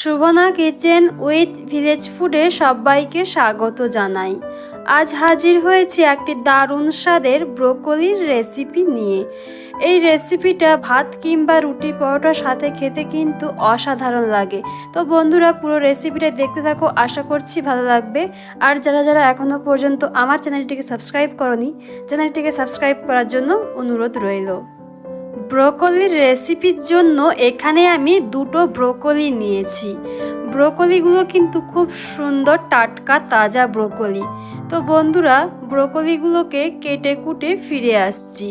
Shubhna kitchen with village ফুডে সবাইকে স্বাগত জানাই। আজ হাজির হয়েছে একটি দারুণ স্বাদের ব্রোকলির রেসিপি নিয়ে। এই রেসিপিটা ভাত কিংবা রুটি পরোটার সাথে খেতে কিন্তু অসাধারণ লাগে। তো বন্ধুরা, পুরো রেসিপিটা দেখতে থাকো, আশা করছি ভালো লাগবে। আর যারা যারা এখনও পর্যন্ত আমার চ্যানেলটিকে সাবস্ক্রাইব করনি, চ্যানেলটিকে সাবস্ক্রাইব করার জন্য অনুরোধ রইল। ব্রোকলির রেসিপির জন্য এখানে আমি দুটো ব্রোকলি নিয়েছি। ব্রোকলিগুলো কিন্তু খুব সুন্দর টাটকা তাজা ব্রোকলি। তো বন্ধুরা, ব্রোকলিগুলোকে কেটে কুটে ফিরে আসছি।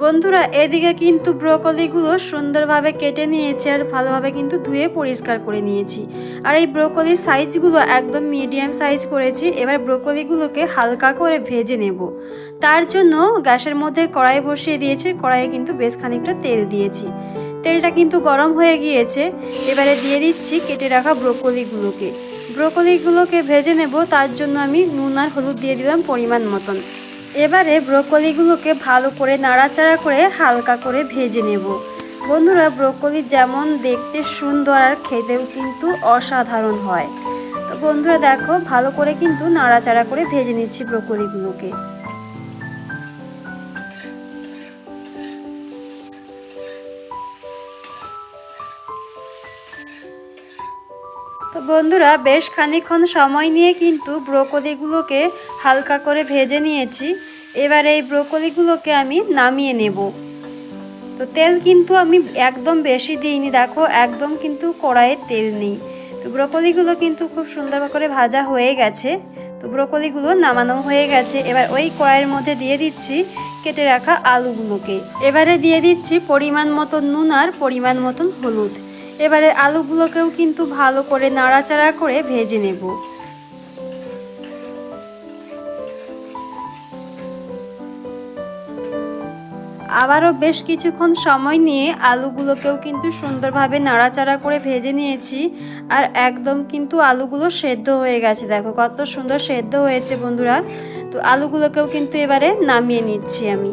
বন্ধুরা, এদিকে কিন্তু ব্রোকলিগুলো সুন্দরভাবে কেটে নিয়েছি আর ভালোভাবে কিন্তু ধুয়ে পরিষ্কার করে নিয়েছি। আর এই ব্রোকলির সাইজগুলো একদম মিডিয়াম সাইজ করেছি, এবার ব্রোকলিগুলোকে হালকা করে ভেজে নেব। তার জন্য গ্যাসের মধ্যে কড়াই বসিয়ে দিয়েছি, কড়াইয়ে কিন্তু বেশ খানিকটা তেল দিয়েছি। তেলটা কিন্তু গরম হয়ে গিয়েছে, এবারে দিয়ে দিচ্ছি কেটে রাখা ব্রোকলিগুলোকে। ব্রোকলিগুলোকে ভেজে নেব, তার জন্য আমি নুন আর হলুদ দিয়ে দিলাম পরিমাণ মতন। এবারে ব্রোকলিগুলোকে ভালো করে নাড়াচাড়া করে হালকা করে ভেজে নেব। বন্ধুরা, ব্রোকলি যেমন দেখতে সুন্দর আর খেতেও কিন্তু অসাধারণ হয়। তো বন্ধুরা, দেখো, ভালো করে কিন্তু নাড়াচাড়া করে ভেজে নিচ্ছি ব্রোকলিগুলোকে। বন্ধুরা, বেশ খানিক্ষণ সময় নিয়ে কিন্তু ব্রোকলিগুলোকে হালকা করে ভেজে নিয়েছি। এবার এই ব্রোকলিগুলোকে আমি নামিয়ে নেব। তো তেল কিন্তু আমি একদম বেশি দিইনি, দেখো, একদম কিন্তু কড়াইয়ে তেল নেই। তো ব্রোকলিগুলো কিন্তু খুব সুন্দর করে ভাজা হয়ে গেছে। তো ব্রোকলিগুলো নামানো হয়ে গেছে। এবার ওই কড়াইয়ের মধ্যে দিয়ে দিচ্ছি কেটে রাখা আলুগুলোকে। এবারে দিয়ে দিচ্ছি পরিমাণ মতন নুন আর পরিমাণ মতন হলুদ। এবারে আলুগুলোকেও কিন্তু ভালো করে নাড়াচাড়া করে ভেজে নেব। আবারও বেশ কিছুক্ষণ সময় নিয়ে আলুগুলোকেও কিন্তু সুন্দরভাবে নাড়াচাড়া করে ভেজে নিয়েছি, আর একদম কিন্তু আলুগুলো সেদ্ধ হয়ে গেছে। দেখো কত সুন্দর সেদ্ধ হয়েছে বন্ধুরা। তো আলুগুলোকেও কিন্তু এবারে নামিয়ে নিচ্ছি আমি।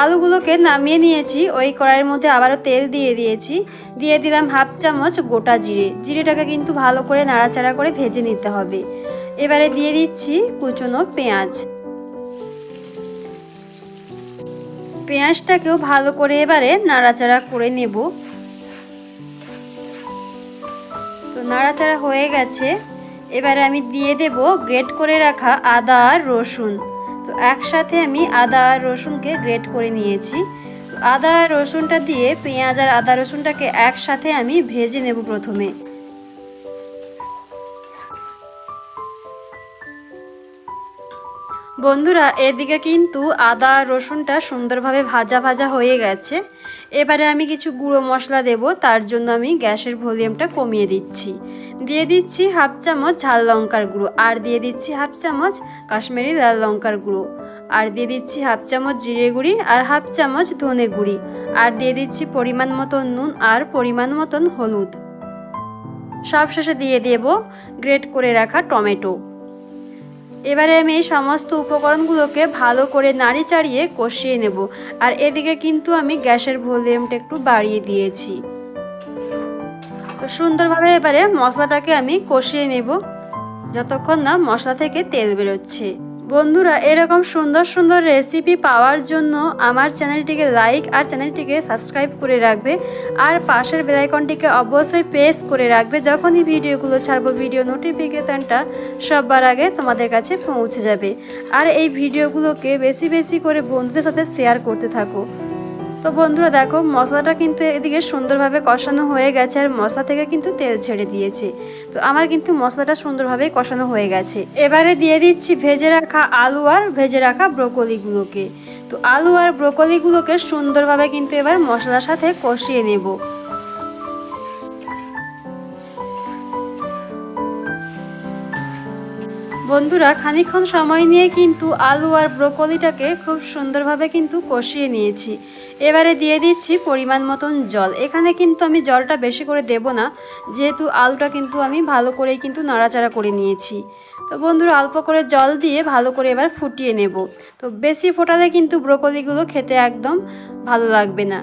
আলুগুলোকে নামিয়ে নিয়েছি। ওই কড়াইয়ের মধ্যে আবারও তেল দিয়ে দিয়েছি। দিয়ে দিলাম হাফ চামচ গোটা জিরে। জিরেটাকে কিন্তু ভালো করে নাড়াচাড়া করে ভেজে নিতে হবে। এবারে দিয়ে দিচ্ছি কুচনো পেঁয়াজ। পেঁয়াজটাকেও ভালো করে এবারে নাড়াচাড়া করে নেব। তো নাড়াচাড়া হয়ে গেছে। এবারে আমি দিয়ে দেব গ্রেট করে রাখা আদা আর রসুন। তো একসাথে আমি আদা আর রসুনকে গ্রেট করে নিয়েছি। আদা আর রসুনটা দিয়ে পেঁয়াজ আর আদা রসুনটাকে একসাথে আমি ভেজে নেব প্রথমে। বন্ধুরা, এদিকে কিন্তু আদা আর রসুনটা সুন্দরভাবে ভাজা ভাজা হয়ে গেছে। এবারে আমি কিছু গুঁড়ো মশলা দেব, তার জন্য আমি গ্যাসের ভলিউমটা কমিয়ে দিচ্ছি। দিয়ে দিচ্ছি হাফ চামচ ঝাল লঙ্কার গুঁড়ো, আর দিয়ে দিচ্ছি হাফ চামচ কাশ্মীরি লাল লঙ্কার গুঁড়ো, আর দিয়ে দিচ্ছি হাফ চামচ জিরে গুঁড়ি আর হাফ চামচ ধনে গুঁড়ি, আর দিয়ে দিচ্ছি পরিমাণ মতন নুন আর পরিমাণ মতন হলুদ। সব শেষে দিয়ে দেব গ্রেট করে রাখা টমেটো। এবারে আমি এই সমস্ত উপকরণগুলোকে ভালো করে নাড়ি চাড়িয়ে কষিয়ে নেব। আর এদিকে কিন্তু আমি গ্যাসের ভলিউমটা একটু বাড়িয়ে দিয়েছি। তো সুন্দরভাবে এবারে মশলাটাকে আমি কষিয়ে নেব। যতক্ষণ না মশলা থেকে তেল বেরোচ্ছে। বন্ধুরা, এরকম সুন্দর সুন্দর রেসিপি পাওয়ার জন্য আমার চ্যানেলটিকে লাইক আর চ্যানেলটিকে সাবস্ক্রাইব করে রাখবে। আর পাশের বেলাইকনটিকে অবশ্যই প্রেস করে রাখবে। যখনই ভিডিওগুলো ছাড়বো ভিডিও নোটিফিকেশানটা সবার আগে তোমাদের কাছে পৌঁছে যাবে। আর এই ভিডিওগুলোকে বেশি বেশি করে বন্ধুদের সাথে শেয়ার করতে থাকো। তো বন্ধুরা দেখো, মশলাটা কিন্তু এদিকে সুন্দরভাবে কষানো হয়ে গেছে আর মশলা থেকে কিন্তু তেল ছেড়ে দিয়েছে। তো আমার কিন্তু মশলাটা সুন্দরভাবে কষানো হয়ে গেছে। এবারে দিয়ে দিচ্ছি ভেজে রাখা আলু আর ভেজে রাখা ব্রোকলিগুলোকে। তো আলু আর ব্রোকলিগুলোকে সুন্দরভাবে কিন্তু এবার মশলার সাথে কষিয়ে নেব। বন্ধুরা, খানিকক্ষণ সময় নিয়ে কিন্তু আলু আর ব্রোকলিটাকে খুব সুন্দরভাবে কিন্তু কষিয়ে নিয়েছি। এবারে দিয়ে দিচ্ছি পরিমাণ মতন জল। এখানে কিন্তু আমি জলটা বেশি করে দেব না, যেহেতু আলুটা কিন্তু আমি ভালো করেই কিন্তু নাড়াচাড়া করে নিয়েছি। তো বন্ধুরা, অল্প করে জল দিয়ে ভালো করে এবার ফুটিয়ে নেব। তো বেশি ফোটালে কিন্তু ব্রোকলিগুলো খেতে একদম ভালো লাগবে না।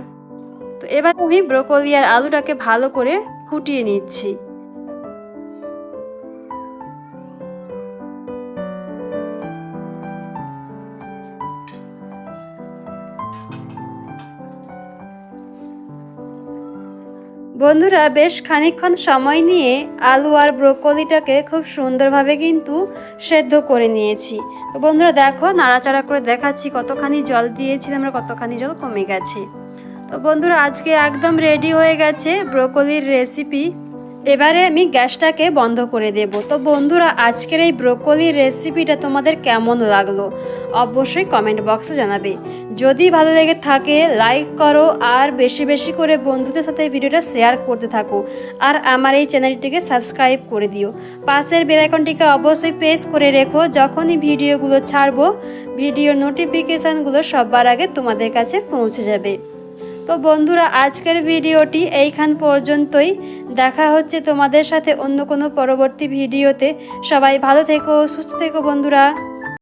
তো এবার আমি ব্রোকলি আর আলুটাকে ভালো করে ফুটিয়ে নিচ্ছি। বন্ধুরা, বেশ খানিকক্ষণ সময় নিয়ে আলু আর ব্রোকলিটাকে খুব সুন্দরভাবে কিন্তু সেদ্ধ করে নিয়েছি। তো বন্ধুরা, দেখো, নাড়াচাড়া করে দেখাচ্ছি, কতখানি জল দিয়েছি আমরা, কতখানি জল কমে গেছে। তো বন্ধুরা, আজকে একদম রেডি হয়ে গেছে ব্রোকলির রেসিপি এবারে আমি গ্যাসটাকে বন্ধ করে দেব। তো বন্ধুরা, আজকের এই ব্রোকলির রেসিপিটা তোমাদের কেমন লাগল অবশ্যই কমেন্ট বক্সে জানাবে। যদি ভালো লেগে থাকে, লাইক করো আর বেশি বেশি করে বন্ধুদের সাথে ভিডিওটা শেয়ার করতে থাকো আর আমার এই চ্যানেলটিকে সাবস্ক্রাইব করে দিও। পাশের বেলাইকনটিকে অবশ্যই প্রেস করে রেখো। যখনই ভিডিওগুলো ছাড়বো ভিডিওর নোটিফিকেশানগুলো সবার আগে তোমাদের কাছে পৌঁছে যাবে। তো বন্ধুরা, আজকের ভিডিওটি এইখান পর্যন্তই। দেখা হচ্ছে তোমাদের সাথে অন্য কোনো পরবর্তী ভিডিওতে। সবাই ভালো থেকো, সুস্থ থেকো বন্ধুরা।